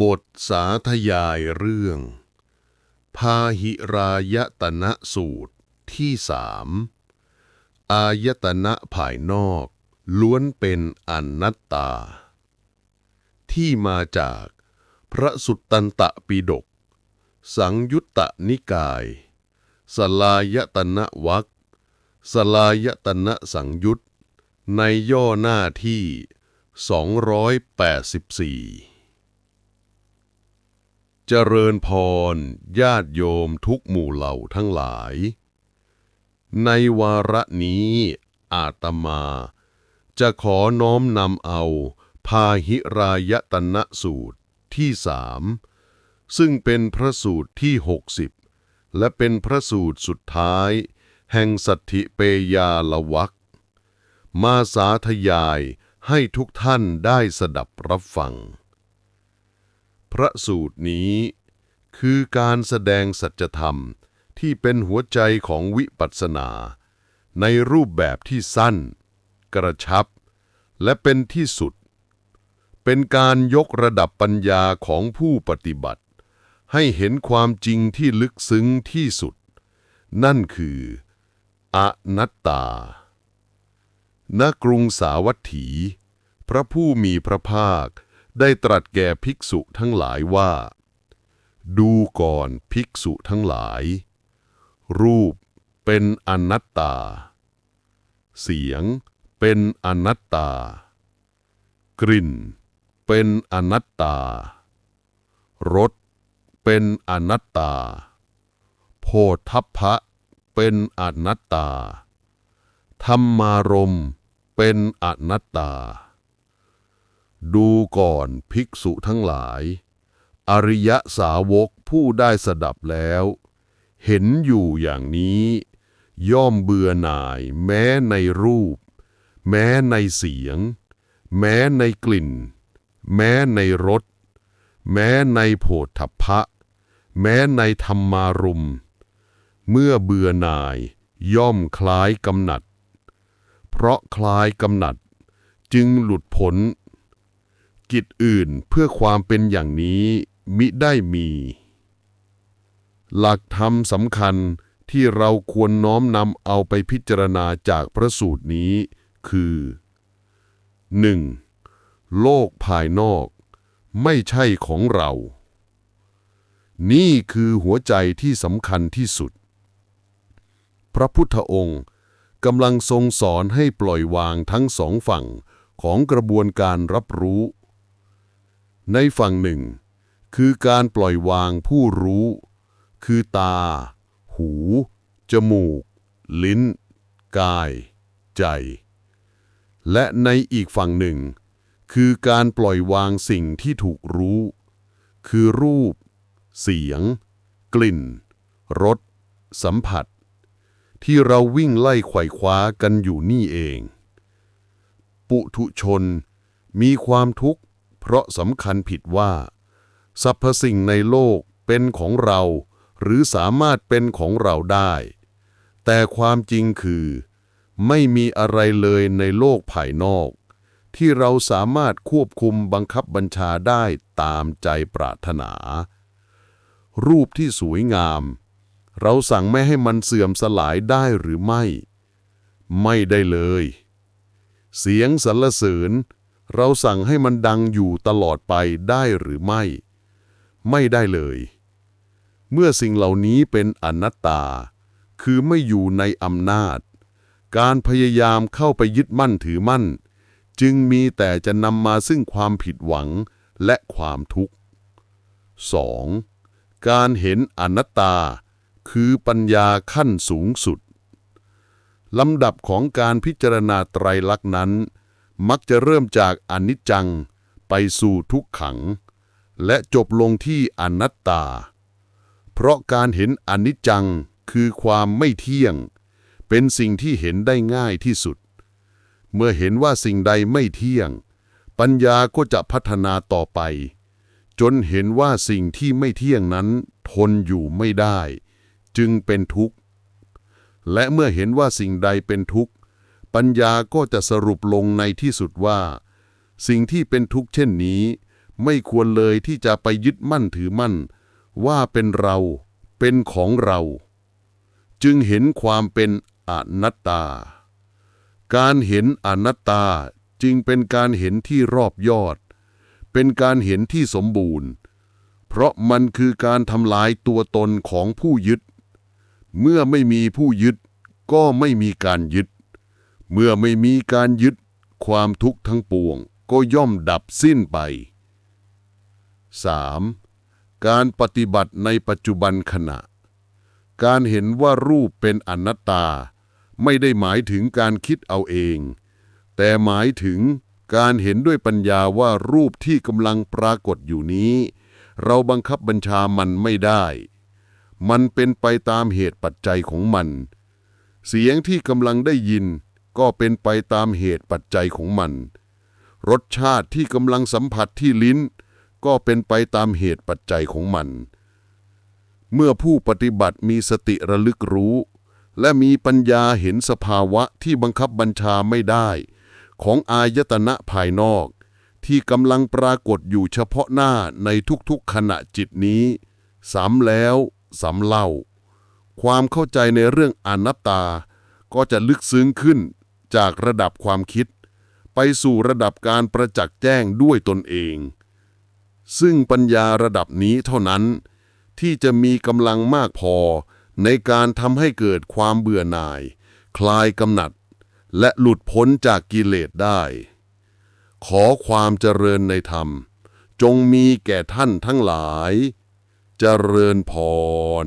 บทสาธยายเรื่อง พาหิรายตนะสูตรที่สามอายตนะภายนอก ล้วนเป็นอนัตตา ที่มาจากพระสุตตันตปิฎกสังยุตตนิกาย สลายตนะวักสลายตนะสังยุตในย่อหน้าที่ 284 เจริญพร ญาติโยมทุกหมู่เหล่าทั้งหลาย ในวาระนี้อาตมา จะขอน้อมนำเอา พาหิรายตนะสูตรที่สามซึ่งเป็นพระสูตรที่หกสิบและเป็นพระสูตรสุดท้าย แห่งสัตถิเปยาละวักมาสาธยายให้ทุกท่านได้สดับรับฟัง พระสูตรนี้ คือการแสดงสัจธรรมที่เป็นหัวใจของวิปัสสนา ในรูปแบบที่สั้น กระชับ และเป็นที่สุด เป็นการยกระดับปัญญาของผู้ปฏิบัติ ให้เห็นความจริงที่ลึกซึ้งที่สุด นั่นคืออนัตตา ณ กรุงสาวัตถี พระผู้มีพระภาค ได้ตรัสแก่ภิกษุทั้งหลายว่า ดูก่อนภิกษุทั้งหลาย รูปเป็นอนัตตา เสียงเป็นอนัตตา กลิ่น เป็นอนัตตารสเป็นอนัตตา โพธพพะเป็นอนัตตา ธรรมารมเป็นอนัตตา ดูก่อนภิกษุทั้งหลาย อริยสาวกผู้ได้สดับแล้ว เห็นอยู่อย่างนี้ ย่อมเบื่อหน่ายแม้ในรูป แม้ในเสียง แม้ในกลิ่น แม้ในรส แม้ในโผฏฐัพพะ แม้ในธรรมารุม เมื่อเบื่อหน่ายย่อมคล้ายกำหนัด เพราะคล้ายกำหนัดจึงหลุดพ้น กิจอื่นเพื่อความเป็นอย่างนี้มิได้มี หลักธรรมสำคัญที่เราควรน้อมนำเอาไปพิจารณาจากพระสูตรนี้คือ 1. โลกภายนอกไม่ใช่ของเรา นี่คือหัวใจที่สำคัญที่สุด พระพุทธองค์กำลังทรงสอนให้ปล่อยวางทั้งสองฝั่งของกระบวนการรับรู้ ในฝั่งหนึ่ง คือการปล่อยวางผู้รู้ คือตา หู จมูก ลิ้น กาย ใจ และในอีกฝั่งหนึ่ง คือการปล่อยวางสิ่งที่ถูกรู้ คือรูป เสียง กลิ่น รส สัมผัส ที่เราวิ่งไล่ไขว่คว้ากันอยู่นี่เอง ปุถุชนมีความทุกข์ เพราะสำคัญผิดว่า สรรพสิ่งในโลกเป็นของเรา หรือสามารถเป็นของเราได้ แต่ความจริงคือ ไม่มีอะไรเลยในโลกภายนอก ที่เราสามารถควบคุมบังคับบัญชาได้ตามใจปรารถนา รูปที่สวยงาม เราสั่งไม่ให้มันเสื่อมสลายได้หรือไม่ ไม่ได้เลย เสียงสรรเสริญ เราสั่งให้มันดังอยู่ตลอดไปได้หรือไม่ ไม่ได้เลย เมื่อสิ่งเหล่านี้เป็นอนัตตา คือไม่อยู่ในอำนาจ การพยายามเข้าไปยึดมั่นถือมั่น จึงมีแต่จะนำมาซึ่งความผิดหวังและความทุกข์ 2. การเห็นอนัตตา คือปัญญาขั้นสูงสุดลำดับของการพิจารณาไตรลักษณ์นั้น มักจะเริ่มจากอนิจจัง ไปสู่ทุกขัง และจบลงที่อนัตตา เพราะการเห็นอนิจจังคือความไม่เที่ยง เป็นสิ่งที่เห็นได้ง่ายที่สุด เมื่อเห็นว่าสิ่งใดไม่เที่ยง ปัญญาก็จะพัฒนาต่อไป จนเห็นว่าสิ่งที่ไม่เที่ยงนั้นทนอยู่ไม่ได้ จึงเป็นทุกข์ และเมื่อเห็นว่าสิ่งใดเป็นทุกข์ ปัญญาก็จะสรุปลงในที่สุดว่า สิ่งที่เป็นทุกข์เช่นนี้ ไม่ควรเลยที่จะไปยึดมั่นถือมั่น ว่าเป็นเราเป็นของเรา จึงเห็นความเป็นอนัตตา การเห็นอนัตตาจึงเป็นการเห็นที่รอบยอด เป็นการเห็นที่สมบูรณ์ เพราะมันคือการทำลายตัวตนของผู้ยึด เมื่อไม่มีผู้ยึดก็ไม่มีการยึด เมื่อไม่มีการยึดความทุกข์ทั้งปวง ก็ย่อมดับสิ้นไป 3. การปฏิบัติในปัจจุบันขณะ การเห็นว่ารูปเป็นอนัตตา ไม่ได้หมายถึงการคิดเอาเอง แต่หมายถึงการเห็นด้วยปัญญาว่ารูปที่กำลังปรากฏอยู่นี้ เราบังคับบัญชามันไม่ได้ มันเป็นไปตามเหตุปัจจัยของมัน เสียงที่กำลังได้ยิน ก็เป็นไปตามเหตุปัจจัยของมัน รสชาติที่กำลังสัมผัสที่ลิ้น ก็เป็นไปตามเหตุปัจจัยของมัน เมื่อผู้ปฏิบัติมีสติระลึกรู้ และมีปัญญาเห็นสภาวะที่บังคับบัญชาไม่ได้ ของอายตนะภายนอก ที่กำลังปรากฏอยู่เฉพาะหน้าในทุกๆขณะจิตนี้ซ้ำแล้วซ้ำเล่า ความเข้าใจในเรื่องอนัตตาก็จะลึกซึ้งขึ้น จากระดับความคิด ไปสู่ระดับการประจักษ์แจ้งด้วยตนเอง ซึ่งปัญญาระดับนี้เท่านั้น ที่จะมีกำลังมากพอในการทำให้เกิดความเบื่อหน่าย คลายกำหนัด และหลุดพ้นจากกิเลสได้ ขอความเจริญในธรรม จงมีแก่ท่านทั้งหลาย เจริญพร